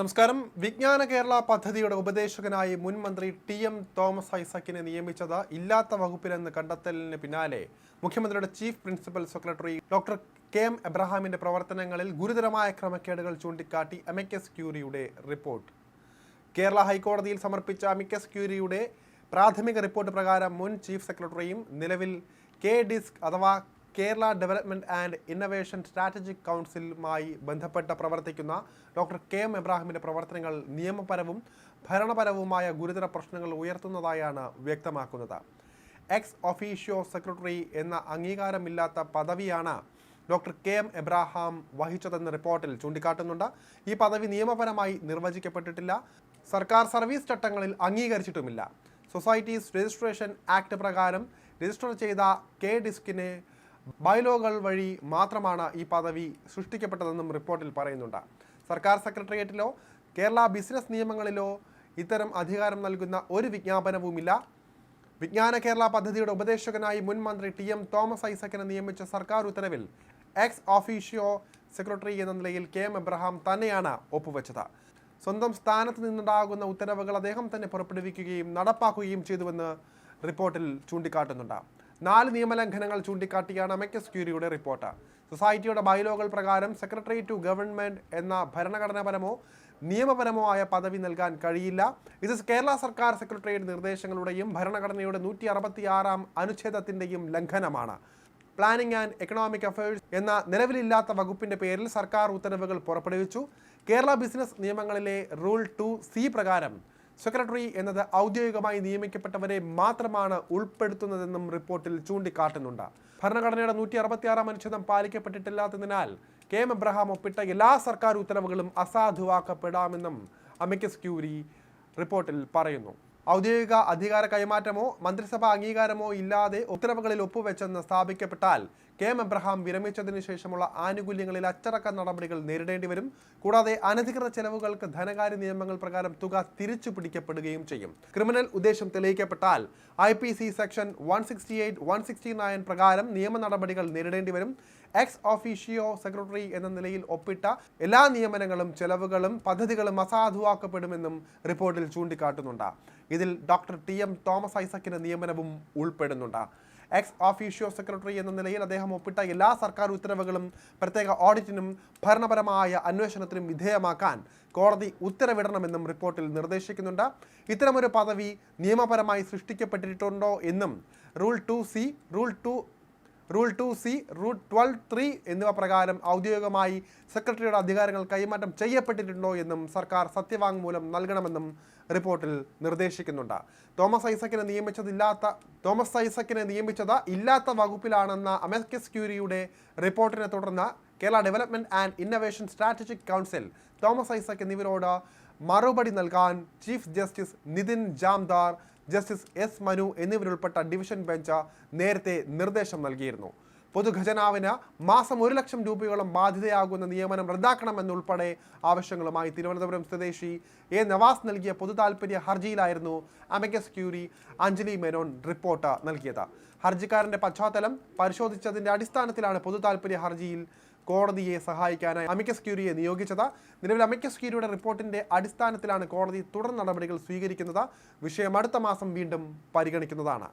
നമസ്കാരം. വിജ്ഞാന കേരള പദ്ധതിയുടെ ഉപദേശകനായി മുൻ മന്ത്രി ടി എം തോമസ് ഐസക്കിനെ നിയമിച്ചത് ഇല്ലാത്ത വകുപ്പിലെന്ന് കണ്ടെത്തലിന് പിന്നാലെ മുഖ്യമന്ത്രിയുടെ chief principal secretary doctor K M എബ്രഹാമിന്റെ പ്രവർത്തനങ്ങളിൽ ഗുരുതരമായ ക്രമക്കേടുകൾ ചൂണ്ടിക്കാട്ടി അമിക്കസ് ക്യൂരിയുടെ റിപ്പോർട്ട്. കേരള ഹൈക്കോടതിയിൽ സമർപ്പിച്ച അമിക്കസ് ക്യൂരിയുടെ പ്രാഥമിക റിപ്പോർട്ട് പ്രകാരം മുൻ ചീഫ് സെക്രട്ടറിയും നിലവിൽ കെ ഡിസ്ക് അഥവാ Kerala development and innovation strategic കൗൺസിലുമായി ബന്ധപ്പെട്ട് പ്രവർത്തിക്കുന്ന ഡോക്ടർ കെ എം എബ്രാഹിമിന്റെ പ്രവർത്തനങ്ങൾ നിയമപരവും ഭരണപരവുമായ ഗുരുതര പ്രശ്നങ്ങൾ ഉയർത്തുന്നതായാണ് വ്യക്തമാക്കുന്നത്. എക്സ് ഒഫീഷ്യോ സെക്രട്ടറി എന്ന അംഗീകാരമില്ലാത്ത പദവിയാണ് ഡോക്ടർ കെ എം എബ്രാഹാം വഹിച്ചതെന്ന് റിപ്പോർട്ടിൽ ചൂണ്ടിക്കാട്ടുന്നുണ്ട്. ഈ പദവി നിയമപരമായി നിർവചിക്കപ്പെട്ടിട്ടില്ല. സർക്കാർ സർവീസ് ചട്ടങ്ങളിൽ അംഗീകരിച്ചിട്ടുമില്ല. സൊസൈറ്റീസ് രജിസ്ട്രേഷൻ ആക്ട് പ്രകാരം രജിസ്റ്റർ ചെയ്ത കെ ഡിസ്കിന് ബൈലോകൾ വഴി മാത്രമാണ് ഈ പദവി സൃഷ്ടിക്കപ്പെട്ടതെന്നും റിപ്പോർട്ടിൽ പറയുന്നുണ്ട്. സർക്കാർ സെക്രട്ടേറിയറ്റിലോ കേരള ബിസിനസ് നിയമങ്ങളിലോ ഇത്തരം അധികാരം നൽകുന്ന ഒരു വിജ്ഞാപനവുമില്ല. വിജ്ഞാന കേരള പദ്ധതിയുടെ ഉപദേശകനായി മുൻ മന്ത്രി ടി എം തോമസ് ഐസക്കിനെ നിയമിച്ച സർക്കാർ ഉത്തരവിൽ എക്സ് ഓഫീഷ്യോ സെക്രട്ടറി എന്ന നിലയിൽ കെ എം എബ്രഹാം തന്നെയാണ് ഒപ്പുവെച്ചത്. സ്വന്തം സ്ഥാനത്ത് നിന്നുണ്ടാകുന്ന ഉത്തരവുകൾ അദ്ദേഹം തന്നെ പുറപ്പെടുവിക്കുകയും നടപ്പാക്കുകയും ചെയ്തുവെന്ന് റിപ്പോർട്ടിൽ ചൂണ്ടിക്കാട്ടുന്നുണ്ട്. നാല് നിയമലംഘനങ്ങൾ ചൂണ്ടിക്കാട്ടിയാണ് അമക്കസ് ക്യൂരിയുടെ റിപ്പോർട്ട്. സൊസൈറ്റിയുടെ ബൈലോകൾ പ്രകാരം സെക്രട്ടറി ടു ഗവൺമെന്റ് എന്ന ഭരണഘടനാപരമോ നിയമപരമോ ആയ പദവി നൽകാൻ കഴിയില്ല. ഇത് കേരള സർക്കാർ സെക്രട്ടറിയുടെ നിർദ്ദേശങ്ങളുടെയും ഭരണഘടനയുടെ നൂറ്റി അറുപത്തി ആറാം അനുച്ഛേദത്തിന്റെയും ലംഘനമാണ്. പ്ലാനിംഗ് ആൻഡ് എക്കണോമിക് അഫയേഴ്സ് എന്ന നിലവിലില്ലാത്ത വകുപ്പിന്റെ പേരിൽ സർക്കാർ ഉത്തരവുകൾ പുറപ്പെടുവിച്ചു. കേരള ബിസിനസ് നിയമങ്ങളിലെ റൂൾ ടു സി പ്രകാരം സെക്രട്ടറി എന്നത് ഔദ്യോഗികമായി നിയമിക്കപ്പെട്ടവരെ മാത്രമാണ് ഉൾപ്പെടുത്തുന്നതെന്നും റിപ്പോർട്ടിൽ ചൂണ്ടിക്കാട്ടുന്നുണ്ട്. ഭരണഘടനയുടെ നൂറ്റി അറുപത്തിയാറാം അനുച്ഛേദം പാലിക്കപ്പെട്ടിട്ടില്ലാത്തതിനാൽ കെ എം എബ്രഹാം ഒപ്പിട്ട എല്ലാ സർക്കാർ ഉത്തരവുകളും അസാധുവാക്കപ്പെടാമെന്നും അമിക്കസ് ക്യൂരി റിപ്പോർട്ടിൽ പറയുന്നു. ഔദ്യോഗിക അധികാര കൈമാറ്റമോ മന്ത്രിസഭാ അംഗീകാരമോ ഇല്ലാതെ ഉത്തരവുകളിൽ ഒപ്പുവെച്ചെന്ന് സ്ഥാപിക്കപ്പെട്ടാൽ കെ എം എബ്രഹാം വിരമിച്ചതിന് ശേഷമുള്ള ആനുകൂല്യങ്ങളിൽ അച്ചടക്ക നടപടികൾ നേരിടേണ്ടി വരും. കൂടാതെ അനധികൃത ചെലവുകൾക്ക് ധനകാര്യ നിയമങ്ങൾ പ്രകാരം തുക തിരിച്ചു പിടിക്കപ്പെടുകയും ചെയ്യും. ക്രിമിനൽ ഉദ്ദേശം തെളിയിക്കപ്പെട്ടാൽ I P C section one sixty eight one sixty nine പ്രകാരം നിയമ നടപടികൾ നേരിടേണ്ടി വരും. എക്സ് ഓഫീഷ്യോ സെക്രട്ടറി എന്ന നിലയിൽ ഒപ്പിട്ട എല്ലാ നിയമനങ്ങളും ചെലവുകളും പദ്ധതികളും അസാധുവാക്കപ്പെടുമെന്നും റിപ്പോർട്ടിൽ ചൂണ്ടിക്കാട്ടുന്നുണ്ട്. ഇതിൽ ഡോക്ടർ ടി എം തോമസ് ഐസക്കിന്റെ നിയമനവും ഉൾപ്പെടുന്നുണ്ട്. എക്സ് ഓഫീഷ്യോ സെക്രട്ടറി എന്ന നിലയിൽ അദ്ദേഹം ഒപ്പിട്ട എല്ലാ സർക്കാർ ഉത്തരവുകളും പ്രത്യേക ഓഡിറ്റിനും ഭരണപരമായ അന്വേഷണത്തിനും വിധേയമാക്കാൻ കോടതി ഉത്തരവിടണമെന്നും റിപ്പോർട്ടിൽ നിർദ്ദേശിക്കുന്നുണ്ട്. ഇത്തരമൊരു പദവി നിയമപരമായി സൃഷ്ടിക്കപ്പെട്ടിട്ടുണ്ടോ എന്നും rule two C rule two rule two C rule twelve three എന്നിവ പ്രകാരം ഔദ്യോഗികമായി സെക്രട്ടറിയുടെ അധികാരങ്ങൾ കൈമാറ്റം ചെയ്യപ്പെട്ടിട്ടുണ്ടോ എന്നും സർക്കാർ സത്യവാങ്മൂലം നൽകണമെന്നും റിപ്പോർട്ടിൽ നിർദ്ദേശിക്കുന്നുണ്ട്. തോമസ് ഐസക്കിനെ നിയമിച്ചതില്ലാത്ത തോമസ് ഐസക്കിനെ നിയമിച്ചത് ഇല്ലാത്ത വകുപ്പിലാണെന്ന അമേസ്കസ് ക്യൂരിയുടെ റിപ്പോർട്ടിനെ തുടർന്ന് Kerala development and innovation strategic council Thomas Isaac എന്നിവരോട് മറുപടി നൽകാൻ chief justice Nitin Jamdar justice S Manu എന്നിവരുൾപ്പെട്ട division bench നേരത്തെ നിർദ്ദേശം നൽകിയിരുന്നു. പൊതുഖജനാവിന് മാസം ഒരു ലക്ഷം രൂപയോളം ബാധ്യതയാകുന്ന നിയമനം റദ്ദാക്കണമെന്നുൾപ്പെടെ ആവശ്യങ്ങളുമായി തിരുവനന്തപുരം സ്വദേശി എ നവാസ് നൽകിയ പൊതു താൽപ്പര്യ ഹർജിയിലായിരുന്നു amicus curiae Anjali Menon report നൽകിയത്. ഹർജിക്കാരന്റെ പശ്ചാത്തലം പരിശോധിച്ചതിന്റെ അടിസ്ഥാനത്തിലാണ് പൊതു താൽപ്പര്യ ഹർജിയിൽ കോടതിയെ സഹായിക്കാനായി അമിക്കസ് ക്യൂരിയെ നിയോഗിച്ചത്. നിലവിൽ അമിക്കസ് ക്യൂരിയുടെ റിപ്പോർട്ടിന്റെ അടിസ്ഥാനത്തിലാണ് കോടതി തുടർ നടപടികൾ സ്വീകരിക്കുന്നത്. വിഷയം അടുത്ത മാസം വീണ്ടും പരിഗണിക്കുന്നതാണ്.